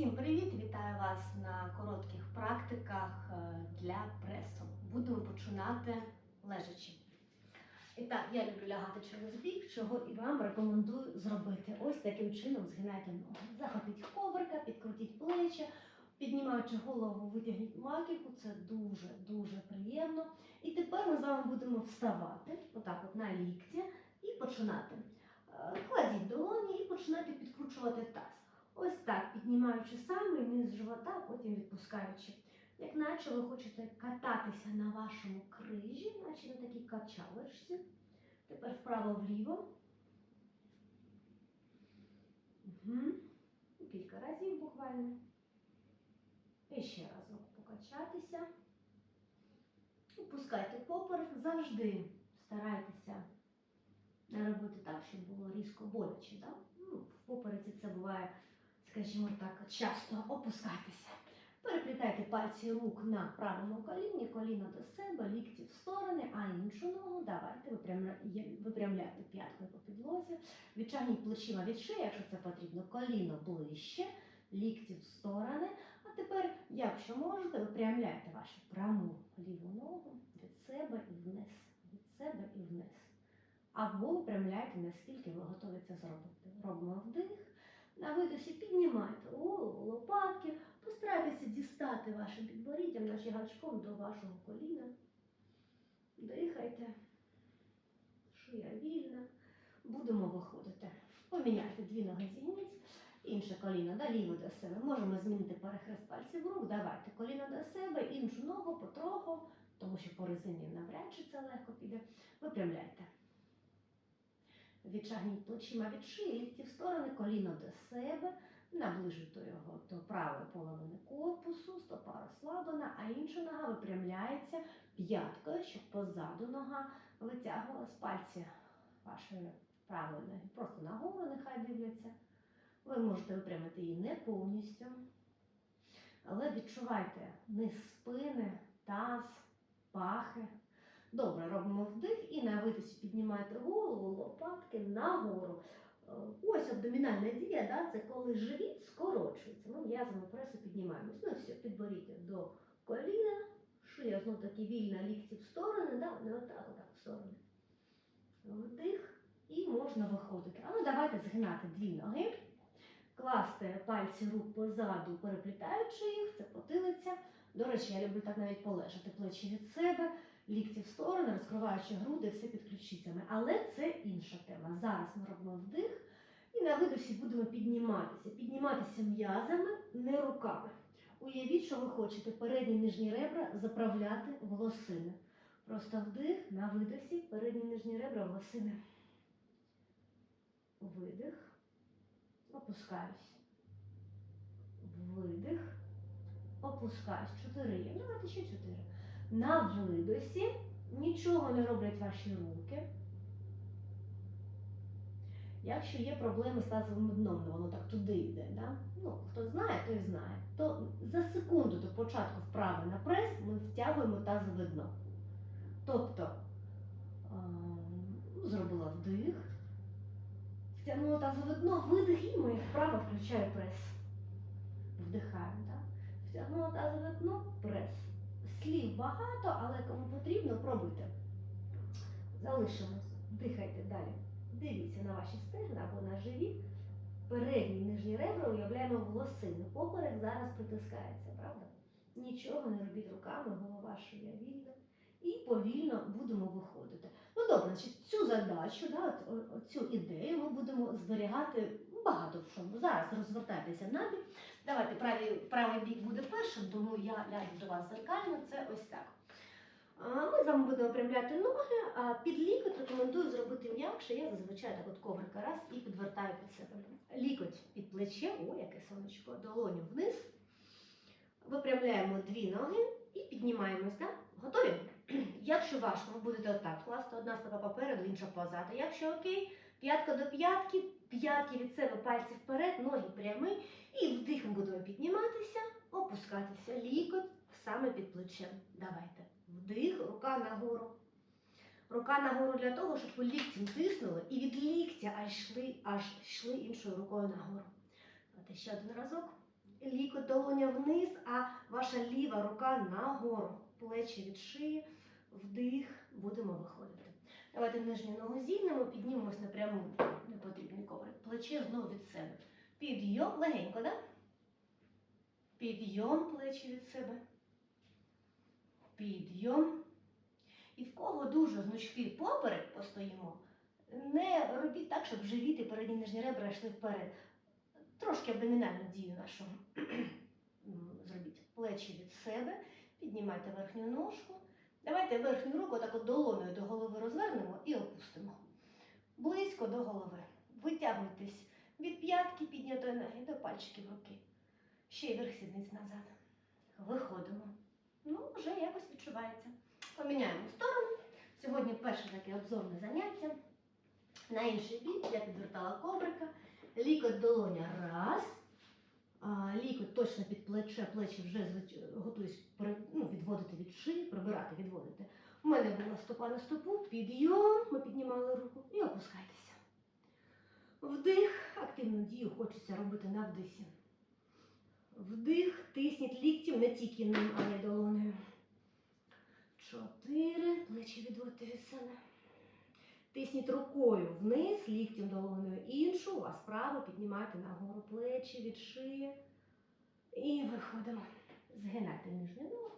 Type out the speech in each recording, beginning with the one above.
Всім привіт! Вітаю вас на коротких практиках е, для пресу. Будемо починати лежачи. І так, я люблю лягати через бік, чого і вам рекомендую зробити. Ось таким чином згинайте ноги. Захопіть коврика, підкрутіть плечі, піднімаючи голову, витягніть маківку. Це дуже-дуже приємно. І тепер ми з вами будемо вставати, отак от на лікті, і починати. Е, Кладіть долоні і починайте підкручувати таз. Ось так, піднімаючи самий низ живота, потім відпускаючи. Як наче ви хочете кататися на вашому крижі, наче на такій качалочці. Тепер вправо-вліво. Угу. Кілька разів буквально. І ще разок покачатися. Опускайте поперек. Завжди старайтеся не робити так, щоб було різко боляче. Да? Ну, в попереці це буває скажімо так, часто опускайтеся. Переплітайте пальці рук на правому коліні, коліно до себе, лікті в сторони, а іншу ногу давайте випрямляйте п'яткою по підлозі, відтягніть плечима від шиї, якщо це потрібно, коліно ближче, лікті в сторони. А тепер, якщо можете, випрямляйте вашу пряму ліву ногу від себе і вниз, від себе і вниз. Або випрямляйте, наскільки ви готові це зробити. Робимо вдих. На видосі піднімайте голову, лопатки, постарайтеся дістати вашим підборіддям, нашим гачком до вашого коліна. Дихайте, шия вільна. Будемо виходити. Поміняйте дві ноги зігніть, інше коліно да, ліве до себе. Можемо змінити перехрест пальців рук. Давайте коліно до себе, іншу ногу потроху, тому що по резині навряд чи це легко піде. Випрямляйте. Відтягніть плечима від шиї, лікті в сторони, коліно до себе, наближуйте його до правої половини корпусу, стопа розслаблена, а інша нога випрямляється п'яткою, щоб позаду нога витягувалась пальці вашої правої ноги. Просто нагору нехай дивляться. Ви можете випрямити її не повністю, але відчувайте низ спини, таз, пахи. Добре, робимо вдих і на видосі піднімайте голову, лопатки нагору. Е, Ось абдомінальна дія, да, це коли живіт скорочується. Ми м'язами пресу піднімаємось. Ну все, підборіддя до коліна, шия знов таки вільна, лікті в сторони, да, не отак, отак в сторони. Вдих і можна виходити. А ну давайте згинати дві ноги, класти пальці рук позаду, переплітаючи їх, це потилиця. До речі, я люблю так навіть полежати плечі від себе лікті в сторони, розкриваючи груди, все під ключицями. Але це інша тема. Зараз ми робимо вдих і на видосі будемо підніматися. Підніматися м'язами, не руками. Уявіть, що ви хочете передні нижні ребра заправляти в лосини. Просто вдих на видосі, передні нижні ребра в лосини. Видих. Опускаюсь. Видих. Опускаюсь. Чотири. Давайте ще чотири. На видосі нічого не роблять ваші руки. Якщо є проблеми з тазовим дном, ну, воно так туди йде, да? ну, хто знає, той знає, то за секунду до початку вправи на прес ми втягуємо тазове дно. Тобто ем, зробила вдих, втягнула тазове дно, видих і моя вправа включає прес. Вдихаємо, так? Втягнула тазове дно, прес. Слів багато, але кому потрібно, пробуйте. Залишимось. Дихайте далі. Дивіться на ваші стегна або на живіт. Передні нижні ребра уявляємо в. Поперек зараз притискається, правда? Нічого не робіть руками, голова шия вільна. І повільно будемо виходити. Ну добре, значить, цю задачу, да, цю ідею ми будемо зберігати багато в чому. Зараз розвертайтеся набік. Давайте правий, правий бік буде першим, тому я ляжу до вас зеркально. Це ось так. Ми з вами будемо прямляти ноги, а під лікоть рекомендую зробити м'якше. Я зазвичай так от коврика раз і підвертаю під себе. Лікоть під плече, о, яке сонечко, долоню вниз. Випрямляємо дві ноги і піднімаємось. Да? Готові? Якщо важко, ви будете отак класти одна стопа попереду, інша позаду. Якщо окей, п'ятка до п'ятки, п'ятки від себе, пальці вперед, ноги прямі. І вдих ми будемо підніматися, опускатися. Лікоть саме під плечем. Давайте. Вдих, рука нагору. Рука нагору для того, щоб ви ліктем тиснули і від ліктя аж йшли, аж йшли іншою рукою нагору. Давайте ще один разок. лікоть долоня вниз, а ваша ліва рука нагору. Плечі від шиї, вдих, будемо виходити. Давайте нижню ногу зігнемо, піднімемось напряму, не потрібний коврик. Плече знову від себе. Підйом, легенько, да? Підйом плечі від себе. Підйом. І в кого дуже гнучкий поперек постоїмо, не робіть так, щоб живіт і передні нижні ребра йшли вперед. Трошки абдомінальну дію нашу зробіть. Плечі від себе, піднімайте верхню ножку. Давайте верхню руку так от долоною до голови розвернемо і опустимо. Близько до голови. Витягуйтесь від п'ятки піднятої ноги до пальчиків руки. Ще й верх сідниць назад. Виходимо. Ну, вже якось відчувається. Поміняємо сторону. Сьогодні перше таке обзорне заняття. На інший бік я підвертала коврика. Лікоть долоня раз. А, лікоть точно під плече, плечі вже готуюсь ну, відводити від шиї, прибирати, відводити. У мене була стопа на стопу, підйом, ми піднімали руку і опускайтеся. Вдих, активну дію хочеться робити на вдисі. Вдих, тисніть ліктів не тільки ним, але й долонею. Чотири. Плечі відводьте від себе. Тисніть рукою вниз, ліктем долонею іншу, у вас право, піднімайте нагору плечі від шиї. І виходимо. Згинайте нижню ногу,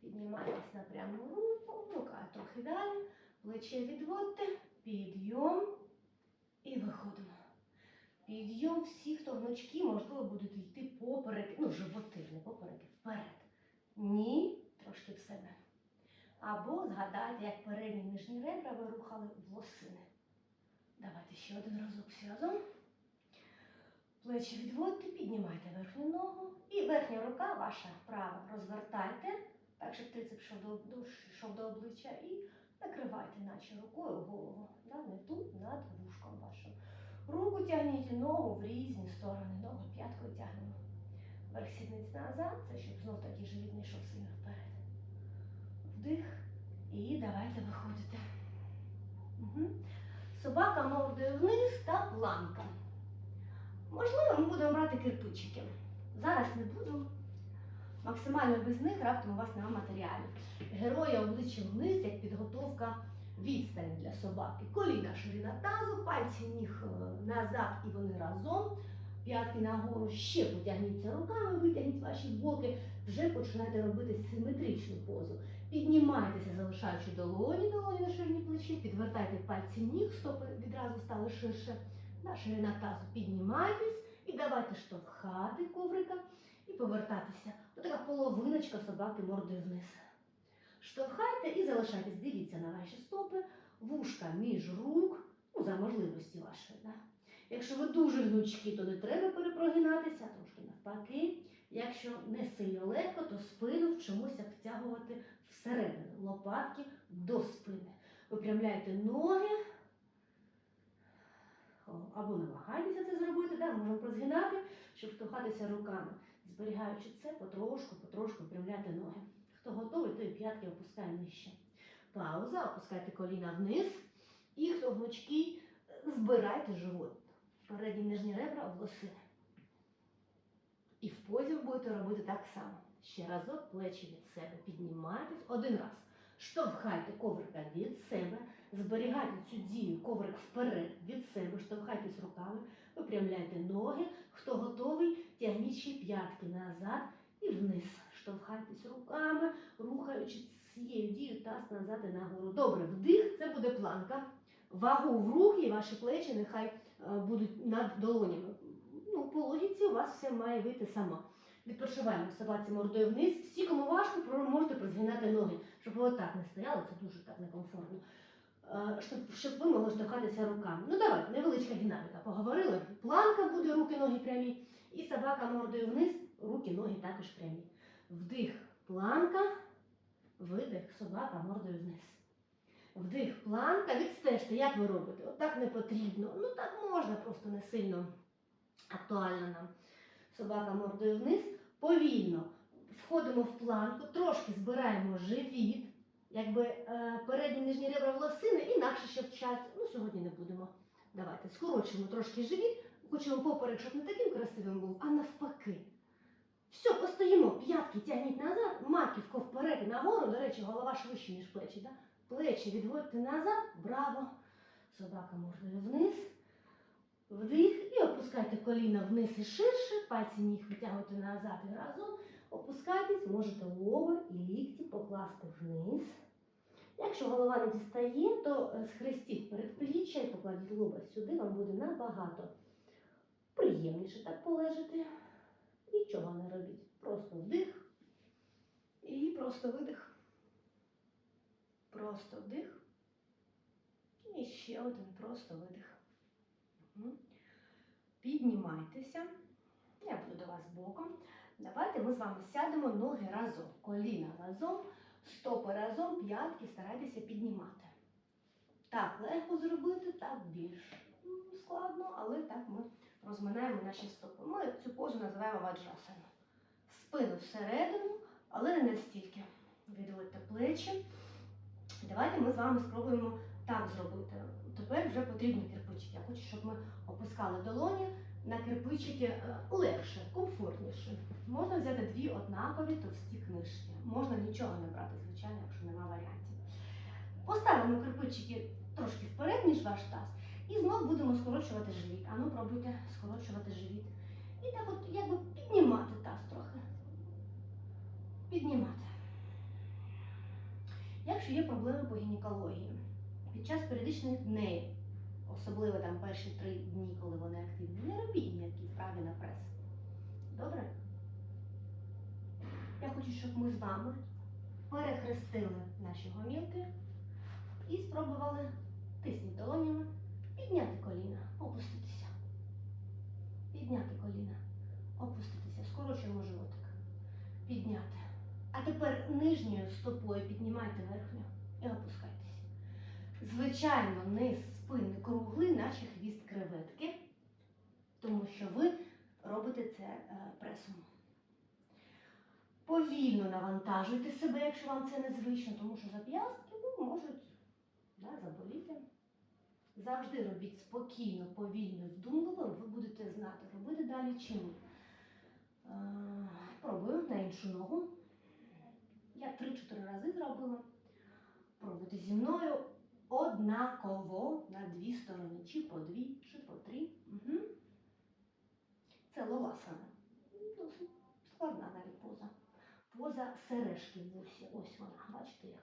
піднімайтесь на пряму руку, рука трохи далі, плече відводьте, підйом і виходимо. Підйом всі, хто гнучки, можливо, будуть йти поперек, ну, животи, не попереки, вперед. Ні, трошки в себе. Або згадайте, як передні нижні ребра ви рухали в. Давайте ще один разок всі. Плечі відводьте, піднімайте верхню ногу. І верхня рука ваша права розвертайте, так, щоб трицеп йшов до, обличчя і накривайте, наче рукою голову. Да? Не тут, над вушком вашим. Руку тягніть ногу в різні сторони. Ногу п'яткою тягнемо. Верх сідниць назад, це щоб знов таки живіт не йшов сильно вперед. Вдих. І давайте виходите. Угу. Собака мордою вниз та планка. Можливо, ми будемо брати кирпичики. Зараз не буду. Максимально без них раптом у вас немає матеріалів. Героя обличчям вниз, як підготовка відстань для собаки. Коліна ширина тазу, пальці ніг е, назад і вони разом. П'ятки нагору ще потягніться руками, витягніть ваші боки, вже починайте робити симетричну позу. Піднімайтеся, залишаючи долоні, долоні на ширині плечі, підвертайте пальці ніг, стопи відразу стали ширше. На ширина тазу піднімайтесь і давайте штовхати коврика і повертатися. Отака половиночка собаки мордою вниз. Штовхайте і залишайтесь, дивіться на ваші стопи, вушка між рук, ну, за можливості вашої. Да? Якщо ви дуже гнучкі, то не треба перепрогинатися, трошки навпаки. Якщо не сильно легко, то спину вчимося втягувати всередину, лопатки до спини. Випрямляйте ноги. Або намагайтеся це зробити, да? можемо розгинати, щоб штовхатися руками. Зберігаючи це, потрошку, потрошку випрямляти ноги. Хто готовий, той п'ятки опускає нижче. Пауза, опускайте коліна вниз. І хто гнучкий, збирайте живот. Передні нижні ребра в лосини. І в позі ви будете робити так само. Ще разок плечі від себе. Піднімайтесь один раз. Штовхайте коврика від себе. Зберігайте цю дію коврик вперед від себе. Штовхайтесь руками, випрямляйте ноги. Хто готовий, тягніть ще п'ятки назад і вниз. Штовхайтесь руками, рухаючи цією дією таз назад і нагору. Добре, вдих, це буде планка. Вагу в руки і ваші плечі нехай е, будуть над долонями. По логіці у вас все має вийти само. Відпочиваємо собаці мордою вниз. Всі, кому важко, можете прозгинати ноги, щоб ви отак не стояли, це дуже так некомфортно. Е, Щоб, щоб ви могли штовхатися руками. Ну давай, невеличка динаміка. Поговорили. Планка буде, руки, ноги прямі. І собака мордою вниз, руки, ноги також прямі. Вдих, планка, видих, собака мордою вниз. Вдих, планка, відстежте, як ви робите. Отак не потрібно. Ну так можна, просто не сильно актуально нам. Собака мордою вниз. Повільно входимо в планку, трошки збираємо живіт, якби е, передні нижні ребра волосини, інакше ще вчать. Ну, сьогодні не будемо. Давайте скорочимо трошки живіт, хочемо поперек, щоб не таким красивим був, а навпаки. Все, постоїмо, п'ятки тягніть назад, маківку вперед нагору. До речі, голова швидше, ніж плечі. Да? Плечі відводьте назад, браво. Собака мордою вниз. Вдих і опускайте коліна вниз і ширше, пальці ніг витягуйте назад і разом. Опускайтесь, можете лоби і лікті покласти вниз. Якщо голова не дістає, то е, схрестіть передпліччя і покладіть лоба сюди, вам буде набагато приємніше так полежати. Нічого не робіть. Просто вдих і просто видих. Просто вдих. І ще один просто видих. Піднімайтеся. Я буду до вас боком. Давайте ми з вами сядемо ноги разом, коліна разом, стопи разом, п'ятки старайтеся піднімати. Так, легко зробити, так більш складно, але так ми розминаємо наші стопи. Ми цю позу називаємо ваджасана. Спину всередину, але не настільки. Відводьте плечі. Давайте ми з вами спробуємо так зробити. Тепер вже потрібні кирпичики. Я хочу, щоб ми опускали долоні на кирпичики е, легше, комфортніше. Можна взяти дві однакові товсті книжки. Можна нічого не брати, звичайно, якщо нема варіантів. Поставимо кирпичики трошки вперед, ніж ваш таз, і знов будемо скорочувати живіт. Ану, пробуйте скорочувати живіт. І так от якби піднімати таз трохи. Піднімати. Якщо є проблеми по гінекології, під час періодичних днів, особливо там перші три дні, коли вони активні, не робіть ніякі вправи на прес. Добре? Я хочу, щоб ми з вами перехрестили наші гомілки і спробували тисніть долонями, підняти коліна, опуститися. Підняти коліна, опуститися. Скорочуємо животик. Підняти. А тепер нижньою стопою піднімайте верхню і опускайтеся. Звичайно, низ спини круглий, наче хвіст креветки, тому що ви робите це е, пресом. Повільно навантажуйте себе, якщо вам це незвично, тому що зап'ястки ну, можуть заболіти. Завжди робіть спокійно, повільно, вдумливо, ви будете знати, робити далі чи ні. Е, Пробую на іншу ногу. Я 3-4 рази зробила. Пробуйте зі мною однаково на дві сторони, чи по дві, чи по три. Угу. Це лоласана. Досить складна навіть поза. Поза сережки вусі. Ось вона. Бачите, як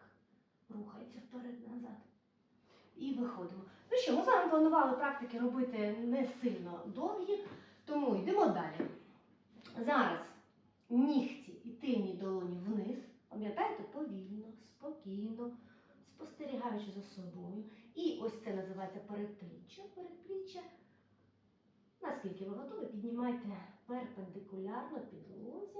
рухається вперед-назад. І виходимо. Ну що, ми з вами планували практики робити не сильно довгі, тому йдемо далі. Зараз нігті і тильні долоні вниз. Пам'ятаєте, повільно, спокійно, спостерігаючи за собою. І ось це називається передпліччя. Передпліччя. Наскільки ви готові, піднімайте перпендикулярно підлозі.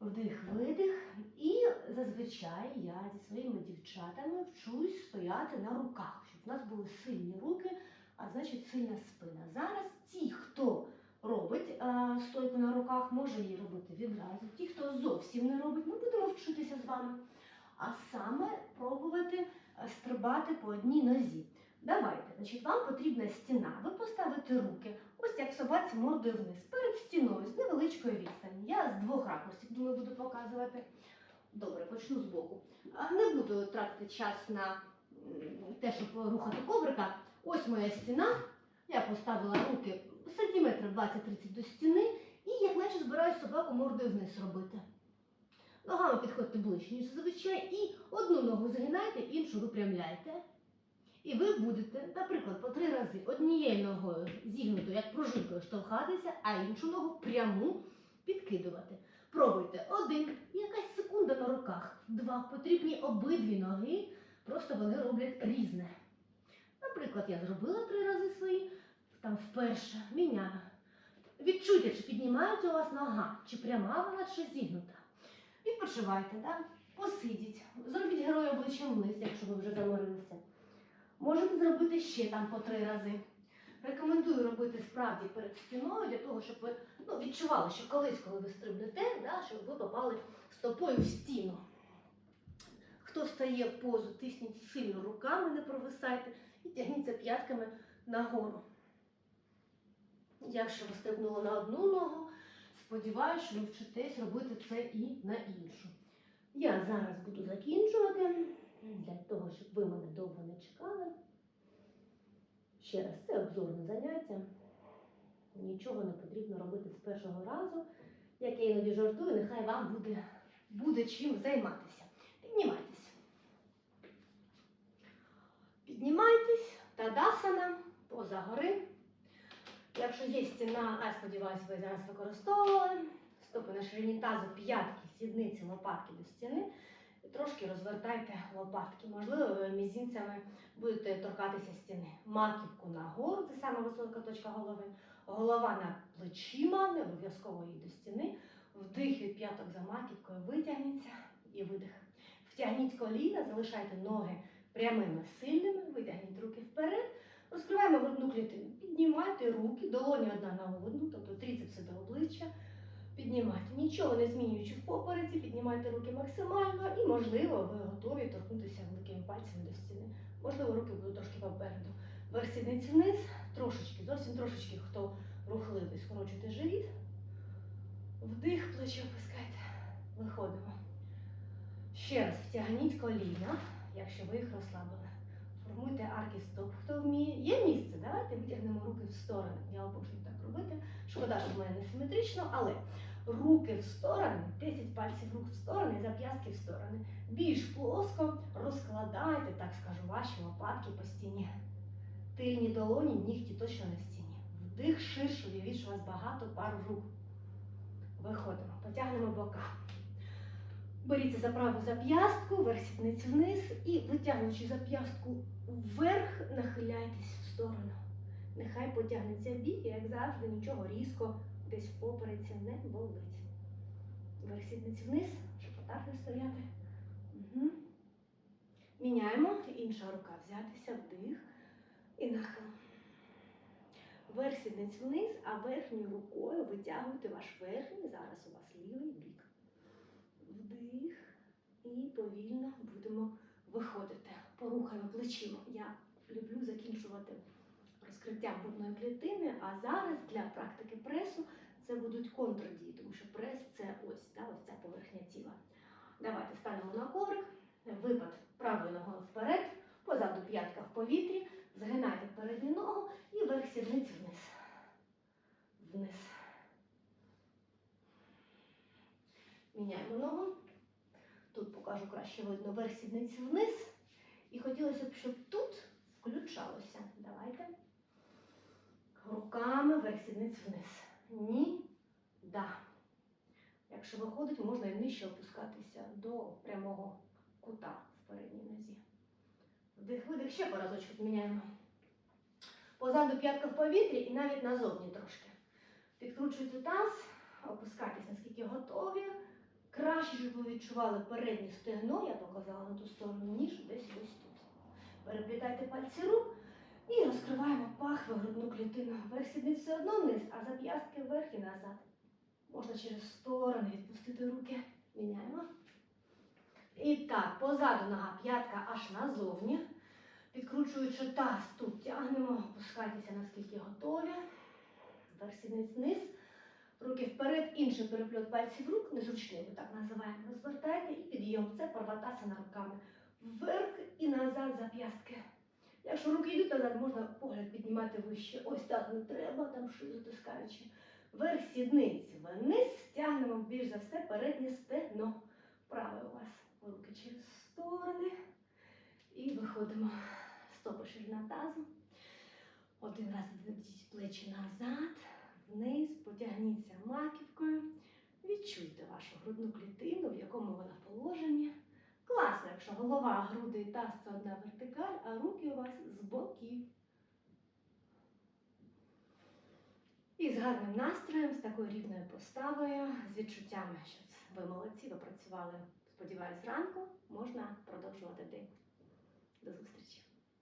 Вдих, видих. І зазвичай я зі своїми дівчатами вчусь стояти на руках, щоб в нас були сильні руки, а значить сильна спина. Зараз ті, хто робить а, стойку на руках, може її робити відразу. Ті, хто зовсім не робить, ми будемо вчитися з вами. А саме пробувати стрибати по одній нозі. Давайте, значить, вам потрібна стіна. Ви поставите руки, ось як собаці мордою вниз, перед стіною з невеличкої відстані. Я з двох ракурсів, думаю, буду показувати. Добре, почну з боку. Не буду тратити час на те, щоб рухати коврика. Ось моя стіна. Я поставила руки сантиметрів 20-30 до стіни і як наче збираю собаку мордою вниз робити. Ногами підходьте ближче, ніж зазвичай, і одну ногу згинайте, іншу випрямляйте. І ви будете, наприклад, по три рази однією ногою зігнутою, як пружинкою, штовхатися, а іншу ногу пряму підкидувати. Пробуйте один, якась секунда на руках. Два. Потрібні обидві ноги, просто вони роблять різне. Наприклад, я зробила три рази свої, там вперше, міняла. Відчуйте, чи піднімається у вас нога, чи пряма вона, чи зігнута. Відпочивайте, да? посидіть, зробіть героя обличчям вниз, якщо ви вже заморилися. Можете зробити ще там по три рази. Рекомендую робити справді перед стіною для того, щоб ви ну, відчували, що колись, коли ви стрибнете, да, щоб ви попали стопою в стіну. Хто стає в позу, тисніть сильно руками, не провисайте і тягніться п'ятками нагору. Якщо ви стрибнули на одну ногу, Сподіваюсь, що ви вчитесь робити це і на іншу. Я зараз буду закінчувати для того, щоб ви мене довго не чекали. Ще раз, це обзорне заняття. Нічого не потрібно робити з першого разу. Як я іноді жартую, нехай вам буде, буде чим займатися. Піднімайтесь. Піднімайтесь, тадасана, поза гори. Якщо є стіна, а я сподіваюся, ви зараз використовували, стопи на ширині тазу, п'ятки, сідниці, лопатки до стіни. Трошки розвертайте лопатки. Можливо, ви мізинцями будете торкатися стіни. Маківку нагору, це саме висока точка голови. Голова над плечима, не обов'язково її до стіни. Вдих від п'яток за маківкою, витягніться і видих. Втягніть коліна, залишайте ноги прямими, сильними, витягніть руки вперед. Розкриваємо грудну клітину. Піднімайте руки, долоні одна на одну, тобто тріцепси до обличчя. Піднімайте, нічого не змінюючи в попереці, піднімайте руки максимально і, можливо, ви готові торкнутися великими пальцями до стіни. Можливо, руки будуть трошки попереду. Верх сідниці вниз, трошечки, зовсім трошечки, хто рухливий, скорочуйте живіт. Вдих, плечі опускайте. Виходимо. Ще раз втягніть коліна, якщо ви їх розслабили. Формуйте арки стоп, хто вміє. Є місце, давайте витягнемо руки в сторони. Я обожнюю так робити. Шкода, що в мене не симетрично, але руки в сторони, 10 пальців рук в сторони, зап'ястки в сторони. Більш плоско розкладайте, так скажу, ваші лопатки по стіні. Тильні долоні, нігті точно в стіні. Вдих ширше, уявіть, що у вас багато пар рук. Виходимо, потягнемо бока. Беріться за праву зап'ястку, верх сідниці вниз і витягуючи зап'ястку вверх, нахиляйтесь в сторону. Нехай потягнеться бік, як завжди, нічого різко десь в попереці не болить. Верх сідниці вниз, щоб отак стояти. Угу. Міняємо. Інша рука взятися, вдих і нахил. Верх сідниць вниз, а верхньою рукою витягуйте ваш верхній, зараз у вас лівий бік. Вдих і повільно будемо виходити. Порухаємо плечима. Я люблю закінчувати розкриттям грудної клітини, а зараз для практики пресу це будуть контрдії, тому що прес це ось, да, ось ця поверхня тіла. Давайте станемо на коврик, випад правою ногою вперед, позаду п'ятка в повітрі, згинайте передню ногу і верх сідниці вниз. Вниз. Міняємо ногу. Тут покажу краще видно верх сідниці вниз. І хотілося б, щоб тут включалося. Давайте. Руками верх сідниць вниз. Ні. Да. Якщо виходить, можна і нижче опускатися до прямого кута в передній нозі. Вдих, видих, ще по разочку. Позаду п'ятка в повітрі і навіть назовні трошки. Підкручуйте таз, опускайтесь, наскільки готові. Краще, щоб ви відчували переднє стегно, я показала на ту сторону, ніж десь ось тут. Переплітайте пальці рук і розкриваємо пахви, грудну клітину. Верх сідниць все одно вниз, а зап'ястки вверх і назад. Можна через сторони відпустити руки. Міняємо. І так, позаду нога п'ятка аж назовні. Підкручуючи таз, тут тягнемо, опускайтеся, наскільки готові. Верх сідниць вниз. Руки вперед, інший перепльот пальців рук, незручний, ми так називаємо. Розвертайте і підйом. Це парватасана руками. Вверх і назад зап'ястки. Якщо руки йдуть назад, можна погляд піднімати вище. Ось так не треба, там шию затискаючи. Верх сідниці вниз, тягнемо більш за все переднє стегно. Праве у вас руки через сторони. І виходимо. Стопи ширина тазу. Один раз відведіть плечі назад, вниз, потягніться маківкою. Відчуйте вашу грудну клітину, в якому вона положенні. Класно, якщо голова, груди і таз це одна вертикаль, а руки у вас з боків. І з гарним настроєм, з такою рівною поставою, з відчуттями, що ви молодці, ви працювали, сподіваюсь, зранку, можна продовжувати день. До зустрічі!